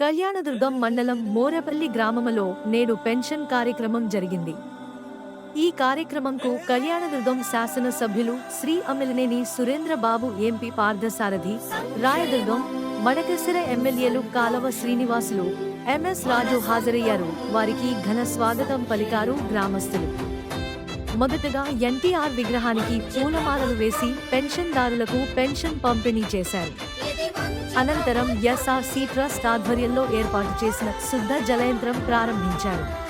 కళ్యాణదుర్గం మండలం మోరపల్లి గ్రామములో నేడు పెన్షన్ కార్యక్రమం జరిగింది. ఈ కార్యక్రమంకు కళ్యాణదుర్గం శాసన సభ్యులు శ్రీ అమిలినేని సురేంద్రబాబు ఎంపీ పార్థసారథి రాయదుర్గం మడకసిర ఎమ్మెల్యేలు కాలవ శ్రీనివాసులు ఎంఎస్ రాజు హాజరయ్యారు. వారికి ఘన స్వాగతం పలికారు గ్రామస్తులు. మొదటగా ఎన్టీఆర్ విగ్రహానికి పూలమాలలు వేసి పెన్షన్దారులకు పెన్షన్ పంపిణీ చేశారు. అనంతరం ఎస్ఆర్సీ ట్రస్ట్ ఆధ్వర్యంలో ఏర్పాటు చేసిన శుద్ధ జలయంత్రం ప్రారంభించారు.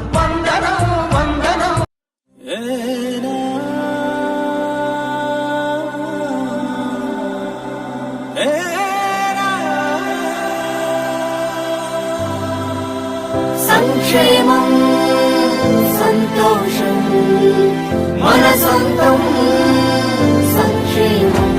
మన సంక్షేమం.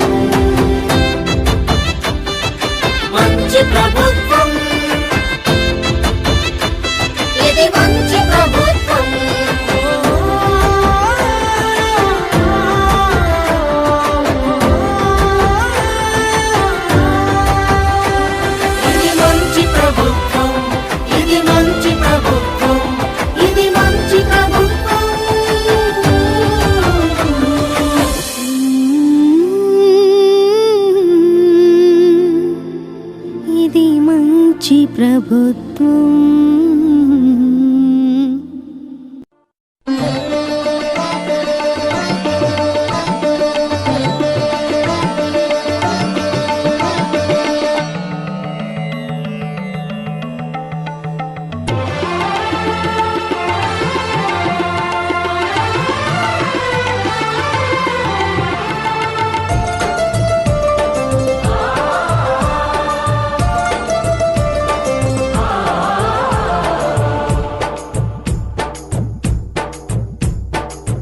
ఇది మంచి ప్రభుత్వం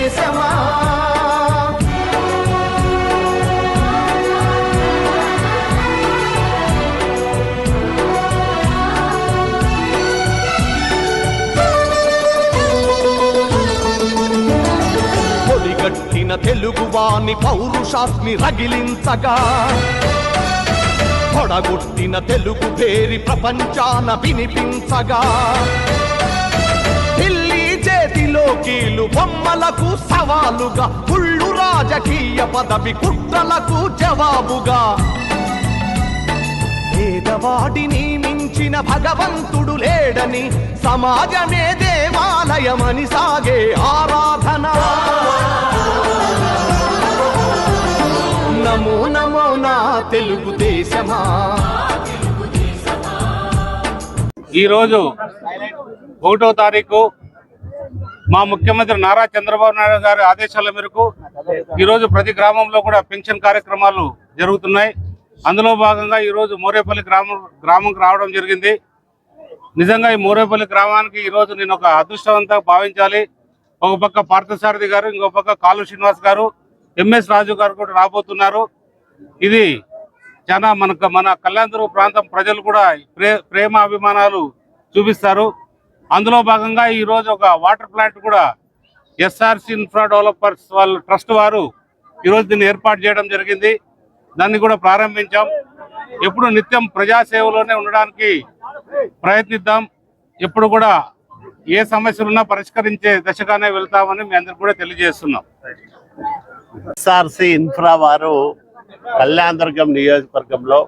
తెలుగుదేశమా పొడిగట్టిన తెలుగువాని పౌరుషాస్మి రగిలించగా. పొడగొట్టిన తెలుగు పేరి ప్రపంచాన వినిపించగా. చేతిలో బొమ్మలకు సవాలుగా కుళ్ళు రాజకీయ పదవి కుట్రలకు జవాబుగా. పేదవాడిని మించిన భగవంతుడు లేడని సమాజమే దేవాలయమని సాగే ఆరాధన. నమో నమో నా తెలుగుదేశమా ఈరోజు ఒకటో తారీఖు మా ముఖ్యమంత్రి నారా చంద్రబాబు నాయుడు గారి ఆదేశాల మేరకు ఈరోజు ప్రతి గ్రామంలో కూడా పెన్షన్ కార్యక్రమాలు జరుగుతున్నాయి. అందులో భాగంగా ఈరోజు మోరేపల్లి గ్రామం గ్రామంకి రావడం జరిగింది. నిజంగా ఈ మోరేపల్లి గ్రామానికి ఈరోజు నేను ఒక అదృష్టవంతంగా భావించాలి. ఒక పక్క పార్థసారథి గారు ఇంకో పక్క కాలు శ్రీనివాస్ గారు ఎంఎస్ రాజు గారు కూడా రాబోతున్నారు. ఇది చాలా మనకు మన కళ్యాణదుర్గ ప్రాంతం ప్రజలు కూడా ప్రే ప్రేమ అభిమానాలు చూపిస్తారు. అందులో భాగంగా ఈరోజు ఒక వాటర్ ప్లాంట్ కూడా ఎస్ఆర్సి ఇన్ఫ్రా డెవలపర్స్ వాళ్ళ ట్రస్ట్ వారు ఈరోజు దీన్ని ఏర్పాటు చేయడం జరిగింది. దాన్ని కూడా ప్రారంభించాం. ఎప్పుడు నిత్యం ప్రజాసేవలోనే ఉండడానికి ప్రయత్నిద్దాం. ఎప్పుడు కూడా ఏ సమస్యలున్నా పరిష్కరించే దశగానే వెళ్తామని మీ అందరికి కూడా తెలియజేస్తున్నాం. ఎస్ఆర్సి ఇన్ఫ్రా వారు కళ్యాణదుర్గం నియోజకవర్గంలో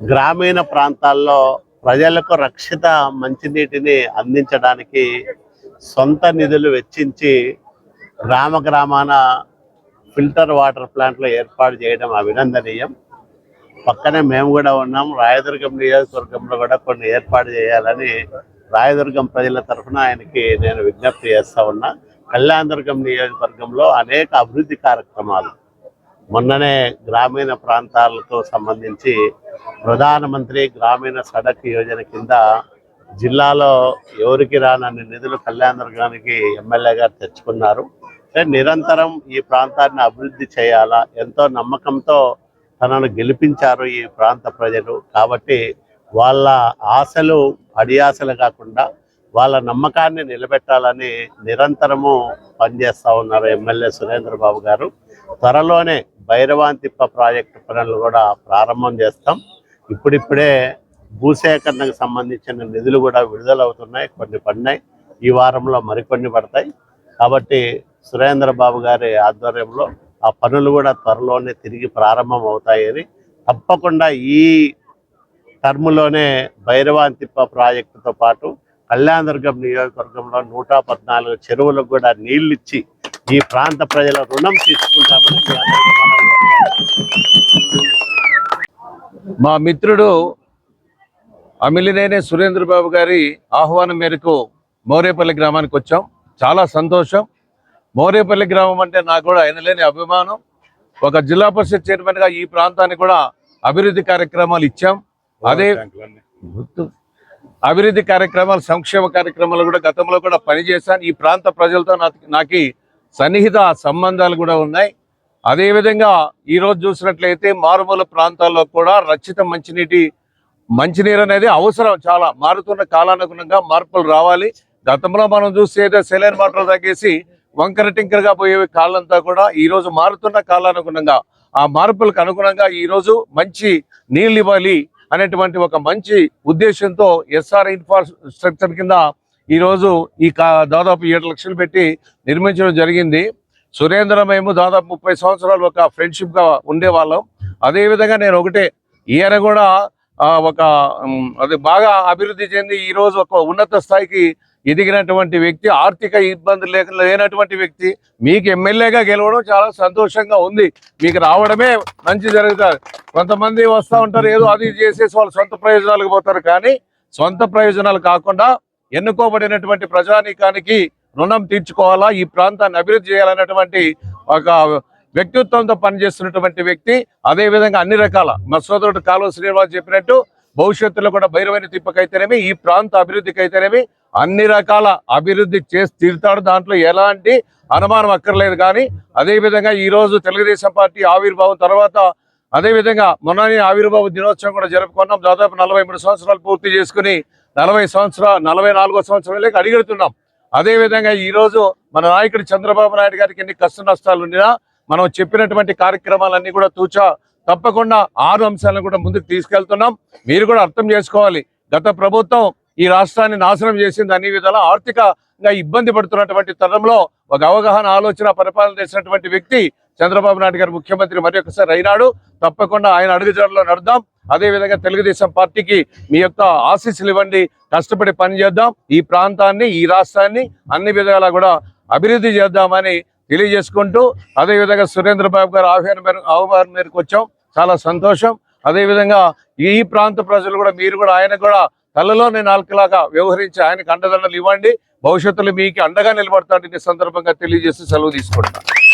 గ్రామీణ ప్రాంతాల్లో ప్రజలకు రక్షిత మంచినీటిని అందించడానికి సొంత నిధులు వెచ్చించి గ్రామ గ్రామాన ఫిల్టర్ వాటర్ ప్లాంట్లు ఏర్పాటు చేయడం అభినందనీయం. పక్కనే మేము కూడా ఉన్నాం. రాయదుర్గం నియోజకవర్గంలో కూడా కొన్ని ఏర్పాటు చేయాలని రాయదుర్గం ప్రజల తరఫున ఆయనకి నేను విజ్ఞప్తి చేస్తా ఉన్నా. కళ్యాణదుర్గం నియోజకవర్గంలో అనేక అభివృద్ధి కార్యక్రమాలు మొన్ననే గ్రామీణ ప్రాంతాలతో సంబంధించి ప్రధానమంత్రి గ్రామీణ సడక్ యోజన కింద జిల్లాలో ఎవరికి రానన్ని నిధులు కళ్యాణదుర్గానికి ఎమ్మెల్యే గారు తెచ్చుకున్నారు. నిరంతరం ఈ ప్రాంతాన్ని అభివృద్ధి చేయాలా ఎంతో నమ్మకంతో తనను గెలిపించారు ఈ ప్రాంత ప్రజలు. కాబట్టి వాళ్ళ ఆశలు అడియాశలు కాకుండా వాళ్ళ నమ్మకాన్ని నిలబెట్టాలని నిరంతరము పనిచేస్తూ ఉన్నారు ఎమ్మెల్యే సురేంద్ర బాబు గారు. త్వరలోనే భైరవాంతిప్ప ప్రాజెక్టు పనులు కూడా ప్రారంభం చేస్తాం. ఇప్పుడిప్పుడే భూసేకరణకు సంబంధించిన నిధులు కూడా విడుదలవుతున్నాయి కొన్ని పడినాయి. ఈ వారంలో మరికొన్ని పడతాయి. కాబట్టి సురేంద్ర బాబు గారి ఆధ్వర్యంలో ఆ పనులు కూడా త్వరలోనే తిరిగి ప్రారంభం అవుతాయని తప్పకుండా ఈ టర్మ్లోనే భైరవాంతిప్ప ప్రాజెక్టుతో పాటు కళ్యాణ దుర్గం నియోజకవర్గంలో నూట పద్నాలుగు చెరువులకు కూడా నీళ్ళు ఇచ్చి ఈ ప్రాంత ప్రజల రుణం తీసుకుంటామని మీ మిత్రుడు అమిలినేని సురేంద్ర బాబు గారి ఆహ్వానం మేరకు మోరేపల్లి గ్రామానికి వచ్చాం. చాలా సంతోషం. మోరేపల్లి గ్రామం అంటే నాకు కూడా ఎనలేని అభిమానం. ఒక జిల్లా పరిషత్ చైర్మన్గా ఈ ప్రాంతానికి కూడా అభివృద్ధి కార్యక్రమాలు ఇచ్చాం. అదే గుర్తు. అభివృద్ధి కార్యక్రమాలు సంక్షేమ కార్యక్రమాలు కూడా గతంలో కూడా పనిచేశాను. ఈ ప్రాంత ప్రజలతో నాకు నాకు సన్నిహిత సంబంధాలు కూడా ఉన్నాయి. అదేవిధంగా ఈ రోజు చూసినట్లయితే మారుమూల ప్రాంతాల్లో కూడా రక్షిత మంచినీటి మంచినీరు అనేది అవసరం. చాలా మారుతున్న కాలానుగుణంగా మార్పులు రావాలి. గతంలో మనం చూస్తే ఏదో సెలైన్ వాటర్ తగ్గేసి వంకర టింకరగా పోయే కాళ్ళంతా కూడా ఈ రోజు మారుతున్న కాలానుగుణంగా ఆ మార్పులకు అనుగుణంగా ఈరోజు మంచి నీళ్ళు ఇవ్వాలి అనేటువంటి ఒక మంచి ఉద్దేశంతో ఎస్ఆర్ ఇన్ఫ్రాస్ట్రక్చర్ కింద ఈరోజు ఈ దాదాపు ఏడు లక్షలు పెట్టి నిర్మించడం జరిగింది. సురేంద్ర మేము దాదాపు ముప్పై సంవత్సరాలు ఒక ఫ్రెండ్షిప్గా ఉండేవాళ్ళం. అదేవిధంగా నేను ఒకటే ఈయన కూడా ఒక అది బాగా అభివృద్ధి చెంది ఈ రోజు ఒక ఉన్నత స్థాయికి ఎదిగినటువంటి వ్యక్తి ఆర్థిక ఇబ్బందులు లేక లేనటువంటి వ్యక్తి మీకు ఎమ్మెల్యేగా గెలవడం చాలా సంతోషంగా ఉంది. మీకు రావడమే మంచి జరుగుతుంది కొంతమంది వస్తూ ఉంటారు ఏదో అది చేసేసి వాళ్ళు సొంత ప్రయోజనాలకు పోతారు. కానీ సొంత ప్రయోజనాలు కాకుండా ఎన్నుకోబడినటువంటి ప్రజానీకానికి రుణం తీర్చుకోవాలా? ఈ ప్రాంతాన్ని అభివృద్ధి చేయాలన్నటువంటి ఒక వ్యక్తిత్వంతో పనిచేస్తున్నటువంటి వ్యక్తి అదే విధంగా అన్ని రకాల మా సోదరుడు కాలువ శ్రీనివాస్ చెప్పినట్టు భవిష్యత్తులో కూడా భైరవని తిప్పకైతేనేమి ఈ ప్రాంత అభివృద్ధికి అయితేనేమి అన్ని రకాల అభివృద్ధి చేసి తీరుతాడు. దాంట్లో ఎలాంటి అనుమానం అక్కర్లేదు కానీ అదే విధంగా ఈ రోజు తెలుగుదేశం పార్టీ ఆవిర్భావం తర్వాత అదే విధంగా మొన్ననే ఆవిర్భావ దినోత్సవం కూడా జరుపుకున్నాం. దాదాపు నలభై మూడు సంవత్సరాలు పూర్తి చేసుకుని నలభై సంవత్సరాలు నలభై నాలుగో సంవత్సరాలకి అడిగెడుతున్నాం. అదే విధంగా ఈ రోజు మన నాయకుడు చంద్రబాబు నాయుడు గారికి ఎన్ని కష్ట నష్టాలు ఉన్నా మనం చెప్పినటువంటి కార్యక్రమాలన్నీ కూడా తూచా తప్పకుండా ఆరు అంశాలను కూడా ముందుకు తీసుకెళ్తున్నాం. మీరు కూడా అర్థం చేసుకోవాలి. గత ప్రభుత్వం ఈ రాష్ట్రాన్ని నాశనం చేసింది అన్ని విధాలా ఆర్థికంగా ఇబ్బంది పడుతున్నటువంటి తరంలో ఒక అవగాహన ఆలోచన పరిపాలన చేసినటువంటి వ్యక్తి చంద్రబాబు నాయుడు గారు ముఖ్యమంత్రి. మరి ఒకసారి అయినాడు తప్పకుండా ఆయన అడుగుజాడలో నడుద్దాం. అదే విధంగా తెలుగుదేశం పార్టీకి మీ యొక్క ఆశీస్సులు ఇవ్వండి కష్టపడి పనిచేద్దాం ఈ ప్రాంతాన్ని ఈ రాష్ట్రాన్ని అన్ని విధాలా కూడా అభివృద్ధి చేద్దామని తెలియజేసుకుంటూ అదే విధంగా సురేంద్ర బాబు గారు ఆహ్వానం మేరకు ఆహ్వానం మేరకు వచ్చాం. చాలా సంతోషం. అదేవిధంగా ఈ ప్రాంత ప్రజలు కూడా మీరు కూడా ఆయన కూడా తలలోని నాలుకలాగా వ్యవహరించి ఆయనకు అండదండలు ఇవ్వండి. భవిష్యత్తులో మీకు అండగా నిలబడతాడని ఈ సందర్భంగా తెలియజేసి సెలవు తీసుకుంటాను